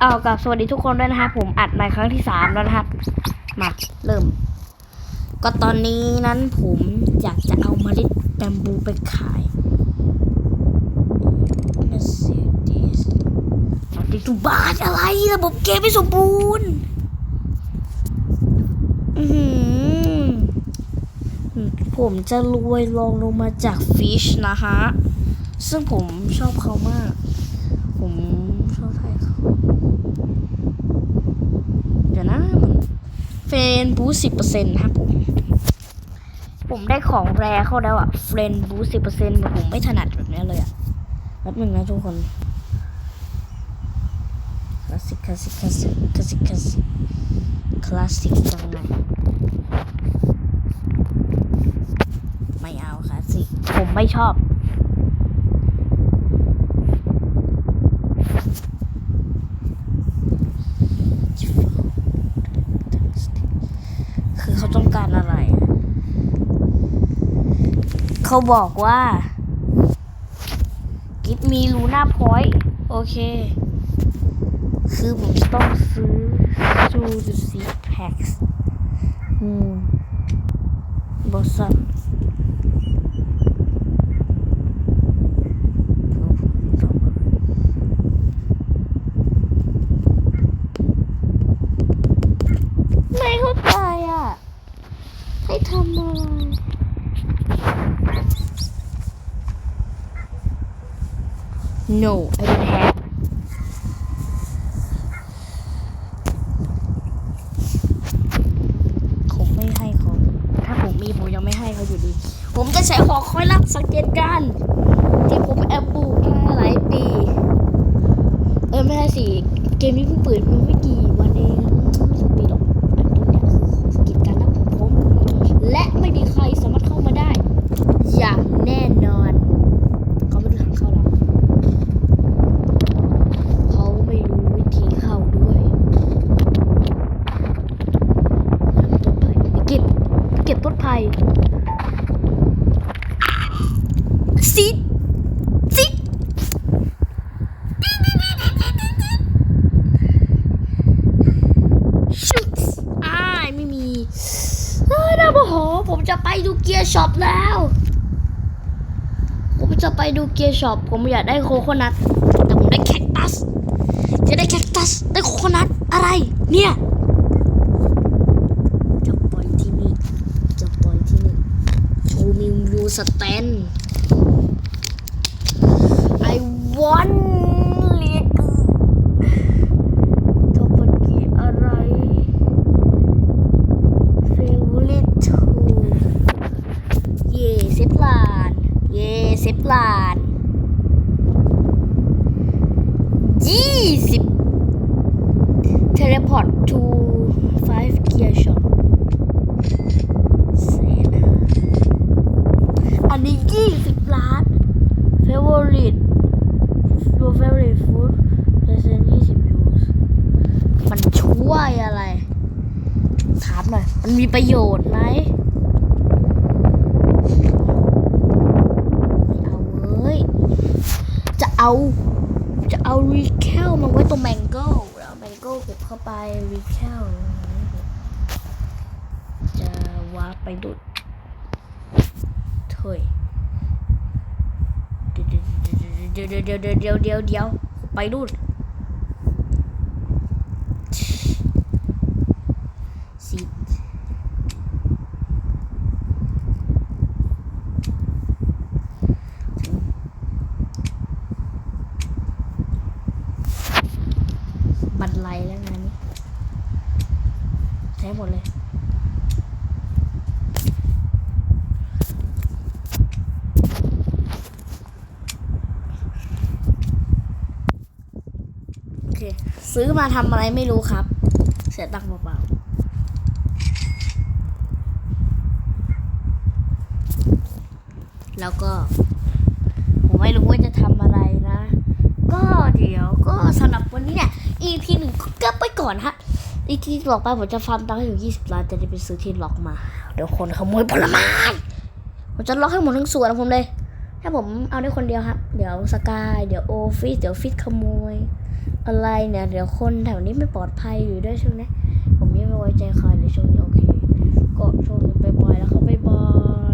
เอากับสวัสดีทุกคนด้วยนะครับผมอัดในครั้งที่สามแล้วนะครับ มาเริ่ม ก็ตอนนี้นั้นผมอยากจะเอาเมล็ดแบมบูไปขายสวัสดีทุกบาทอะไรระบบเกมไม่สมบูรณ์อื้อหือผมจะรวยลองลงมาจากฟิชนะฮะ ซึ่งผมชอบเขามาก ผมชอบให้เขา เดี๋ยวนะมันเฟร นบูสิบเปอร์เซ็นต์ครับผม ผมได้ของแรเข้าแล้วอะเฟรนบูสิบเปอร์เซ็นต์ผมไม่ถนัดแบบนี้เลยอะแป๊บหนึงนะทุกคนคลาสสิกคลาสสิกคลาสสิกคลาสสิกคลาสสิกคลาสสิกตรงไหนไม่เอาคลาสสิกผมไม่ชอบ คือเขาต้องการอะไร เขาบอกว่า กิฟมีลูน่าพอยต์โอเค คือผมต้องซื้อ to the seed packs อืมบอสซันไม่เข้าใจอะ ให้ทำอะไร No I don't have ผมไม่ให้เขา ถ้าผมมีผมยังไม่ให้เขาอยู่ดี ผมจะใช้หอคอยรับสังเกตการที่ผมแอบปลูกมาหลายปี เออไม่ใช่สิ เกมนี้เพิ่งเปิดมาไม่กี่วันเองไม่ถึงปีหรอกอันต้นเนี่ยคือสังเกตการณ์รับของผม และไม่มีใครสามารถเข้ามาได้ อย่างแน่นอน เขาไม่รู้ทางเข้าหรอกเขาไม่รู้วิธีเข้าด้วยต้นไผ่ไปเก็บ ไปเก็บต้นไผ่ซิดซิดชุดอ้ายไม่มีเฮ้ยนะโมโหผมจะไปดูเกียร์ช็อปแล้ว ผมจะไปดูเกียร์ช็อปผมอยากได้โคโคนัทแต่ผมได้แคคตัส จะได้แคคตัส ได้โคโคนัทอะไร เนี่ย จะปล่อยที่นี่ จะปล่อยที่นี่โชว์มิวยู สแตน I want เรียกโทปกีอะไร favorite tool เย่เซฟลานเย่เซฟลานยี่สิบ teleport to five gear shop แสนห้าอันนี้ยี่สิบล้าน favorite your favorite food present ยี่สิบ use มันช่วยอะไร ถามหน่อย มันมีประโยชน์ไหมไม่เอาเว้ย จะเอา จะเอารีแคลมาไว้ตรงแมงโก้แล้วแมงโก้เก็บเข้าไปรีแคลจะวาร์ปไปดุดเถย เดี๋ยวเดี๋ยวเดี๋ยวเดี๋ยวเดี๋ยวเดี๋ยวเดียวไปดุดสิบันไลแล้วงานนี้ใช้หมดเลย โอเค ซื้อมาทำอะไรไม่รู้ครับ เสียตังค์เปล่าๆแล้วก็ ผมไม่รู้ว่าจะทำอะไรนะ ก็เดี๋ยวก็สำหรับวันนี้เนี่ย EP หนึ่งก็ไปก่อนฮะ EP ที่บอกไปผมจะฟาร์มตังค์ให้ถึง20 ล้านจะได้ไปซื้อที่ล็อกมา เดี๋ยวคนขโมยผลไม้ผมจะล็อกให้หมดทั้งสวนของผมเลย ถ้าผมเอาได้คนเดียวครับ เดี๋ยวสกาย เดี๋ยวโอฟิส เดี๋ยวฟิตขโมย อะไรเนี่ย เดี๋ยวคนแถวนี้ไม่ปลอดภัยอยู่ด้วยช่วงนี้ ผมยังไม่ไว้ใจใครเลยช่วงนี้โอเค ก็ช่วงนี้ไปยบายแล้วเขาบายบาย